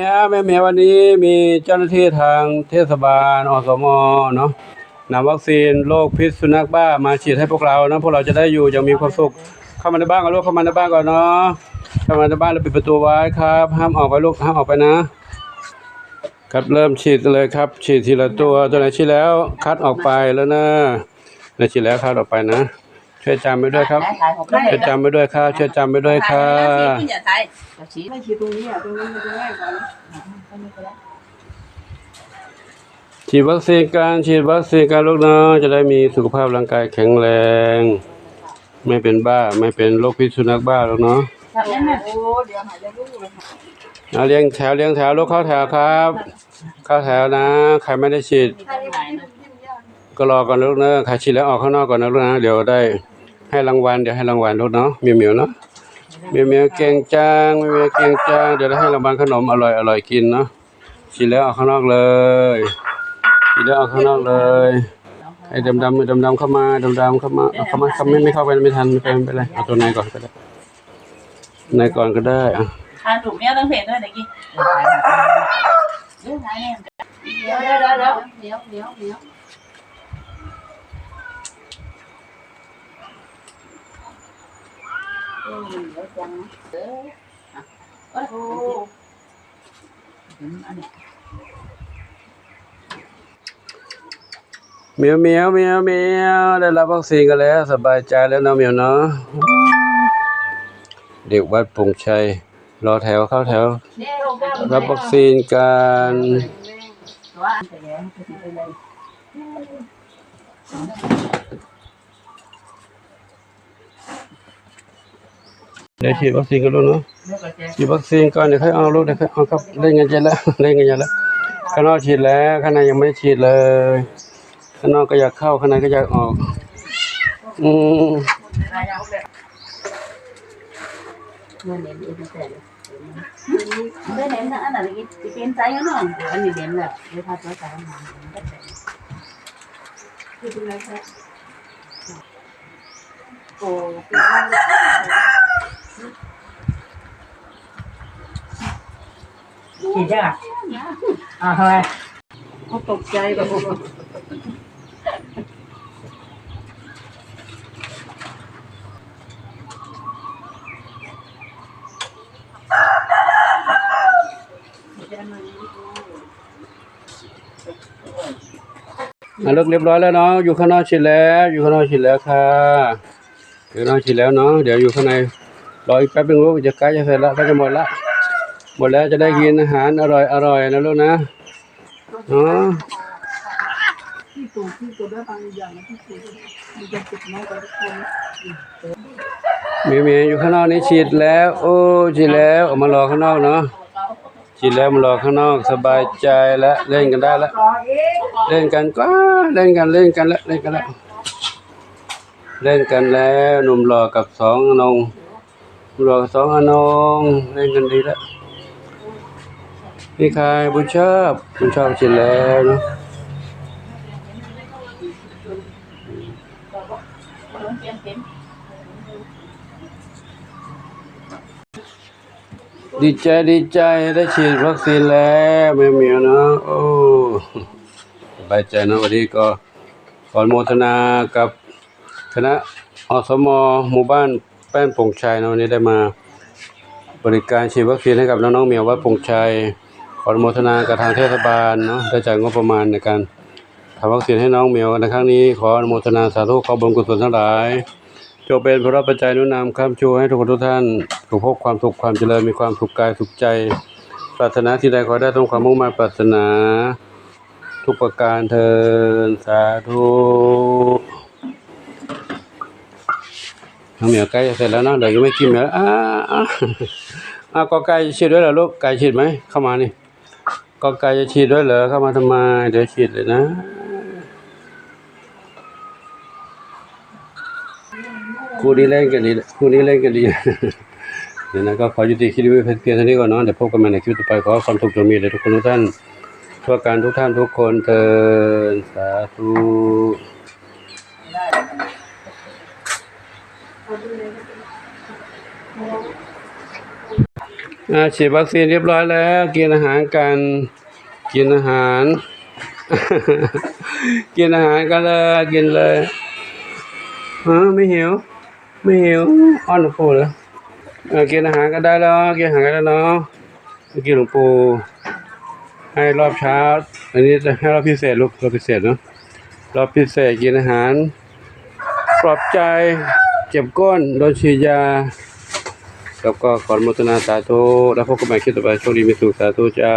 เนี่ยแม่เมียวันนี้มีเจ้าหน้าที่ทางเทศบาลอสมเนาะนำวัคซีนโรคพิษสุนัขบ้ามาฉีดให้พวกเรานะพวกเราจะได้อยู่อย่างมีความสุขเข้ามาในบ้านก่อนลูกเข้ามาในบ้านก่อนเนาะเข้ามาในบ้านแล้วปิดประตูไว้ครับ ห้ามออกไปลูกห้ามออกไปนะ ครับเริ่มฉีดเลยครับ ฉีดทีละตัวตัวไหนฉีดแล้วคัดออกไปแล้วนะไหนฉีดแล้วคัดออกไปนะ ช่วยจำไปด้วยครับถ่ายผมได้ช่วยจำไปด้วยครับ ช่วยจำไปด้วยครัถ่ายบไม่ได้สิอย่าถ่ายอย่าชี้ไม่ฉีดตรงนี้อะตรงนี้มันจะง่ายกว่าฉีดวัคซีนการฉีดวัคซีนการลูกน้องจะได้มีสุขภาพร่างกายแข็งแรง ไม่เป็นบ้าไม่เป็นโรคพิษสุนัขบ้าหรอกเนาะถ่ายได้ไหมโอ้เดี๋ยวหายใจลูกเลยค่ะเอาเลี้ยงแถวเลี้ยงแถวลูกเข้าแถวครับ เข้าแถวนะ ใครไม่ได้ฉีดถ่ายได้ไหมก็รอก่อนลูกเนอะใครฉีดแล้วออกข้างนอกก่อนนะลูกนะเดี๋ยวได้ ให้รางวัลเดี๋ยวให้รางวัลลูกเนาะเหมียวเหมียวเนาะเหมียวเหมียวเก่งจังเหมียวเหมียวเก่งจังเดี๋ยวให้รางวัลขนมอร่อยอร่อยกินเนาะฉีดแล้วออกข้างนอกเลยฉีดแล้วออกข้างนอกเลยไอ้ดำดำดำดำเข้ามาดำดำเข้ามาเข้ามาเข้าไม่ไม่เข้าไปไม่ทันไม่เป็นไม่เป็นไรเอาตัวไหนก่อนก็ได้ไหนก่อนก็ได้อะถ่ายถูกเนี้ยต้องเพจด้วยเด็กกี้เดี๋ยวถ่ายเนี่ยเดี๋ยวเดี๋ยวเดี๋ยวเดี๋ยว เดี๋ยวเดี๋ยวเดี๋ยวเดี๋ยวจันเออโอ้โหเมียวเหมียวเหมียวเหมียวได้รับวัคซีนกันแล้วสบายใจแล้วเนาะเหมียวเนาะเด็กวัดปงชัย รอแถวเข้าแถวรับวัคซีนกันว่าอันแต่แล้วจะไปเลย เดี๋ยวฉีดวัคซีนกันลูกเนาะเลือกก็จะฉีดวัคซีนก่อนเดี๋ยวค่อยเอาลูกเดี๋ยวค่อยเอาครับเล่นกันเย็นแล้วเล่นกันเย็นแล้วข้างนอกฉีดแล้วข้างในยังไม่ได้ฉีดเลยข้างนอกก็อยากเข้าข้างในก็อยากออกอืมถ่ายเอาแบบเงินเดือนเดือนแต่เลยได้เน้นนะอันไหนจะเป็นใจกันหน่อยเดี๋ยวอันนี้เด่นแหละเดี๋ยวพาตัวใจมันคือเป็นไรคะโอ้ ฉีดยังอะอ่าทำไมเขาตกใจแบบโอ้โหอะลูกเรียบร้อยแล้วเนาะอยู่ข้างนอกฉีดแล้ว อยู่ข้างนอกฉีดแล้วค่ะอยู่ข้างนอกฉีดแล้วเนาะเดี๋ยวอยู่ข้างใน รออีกแป๊บนึงลูกจะใกล้จะเสร็จแล้วก็จะหมดละหมดแล้วจะได้กินอาหารอร่อยอร่อยนะลูกนะเนาะที่ตูที่ตัวได้บางอย่างที่ตูมันจะติดน้อยกว่าทุกคนเมียเมียอยู่ข้างนอกนี่ฉีดแล้ว โอ้ฉีดแล้วออกมารอข้างนอกเนาะฉีดแล้วมารอข้างนอกสบายใจแล้วเล่นกันได้แล้วเล่นกันก็เล่นกันเล่นกันแล้วเล่นกันแล้วเล่นกันแล้วหนุ่มหล่อกับสองอนง หนุ่มหล่อกับสองอนงเล่นกันดีแล้วนี่ใครบุญชอบบุญชอบฉีดแล้วเนาะดีใจดีใจได้ฉีดวัคซีนแล้วเมียวเมียวนะโอ้สบายใจนะวันนี้ก็ขออนุโมทนากับคณะอสมหมู่บ้าน แป้นปงชัยนะวันนี้ได้มาบริการฉีดวัคซีนให้กับน้องๆเมียววัดปงชัยขออนุโมทนากับทางเทศบาลเนาะได้จ่ายงบประมาณในการทำวัคซีนให้น้องเมียวในครั้งนี้ขออนุโมทนาสาธุขอบุญกุศลทั้งหลายจงเป็นพระปัจจัยนุนนำข้ามชูให้ทุกคนทุกท่านสุขภพความสุขความเจริญมีความสุขกายสุขใจปรารถนาที่ใดขอได้ต้องความมุ่งมั่นปรารถนา ทุกประการเทินสาธุ น้องเหมียวกล้จะเสร็จแล้วนะเดี๋ยวยังไม่กินเหมียวอ่าอ่าก็ไก่ฉีดด้วยเหรอลูกไก่ฉีดไหมเข้ามานี่ก็ไก่จะฉีดด้วยเหรอเข้ามาทำไมเดี๋ยวฉีดเลยนะคู่นี้เล่นกันดีคู่นี้เล่นกันดีเดี๋ยวนะก็ขอยุติคลิปไว้เพียงเท่านี้ก่อนเนาะเดี๋ยวพบกันใหม่ในคลิปต่อไปขอความสุขจงมีแด่ทุกคนทุกท่านทั่วการทุกท่านทุกคนเทินสาธุ อ่า ฉีดวัคซีนเรียบร้อยแล้ว กินอาหารกัน กินอาหาร กินอาหารกันเลยกินเลยฮะไม่หิว ไม่หิวอ้อนหลวงปู่เหรอกินอาหารก็ได้แล้วกินอาหารก็ได้เนาะเมื่อกี้หลวงปู่ให้รอบเช้า อันนี้จะให้รอบพิเศษลูกรอบพิเศษเนาะรอบพิเศษกินอาหารปลอบใจ เจ็บก้นโดนฉีดยาแล้วก็ขออนุโมทนาสาธุแล้วพบกันใหม่คลิปต่อไปโชคดีมีสุขสาธุเจ้า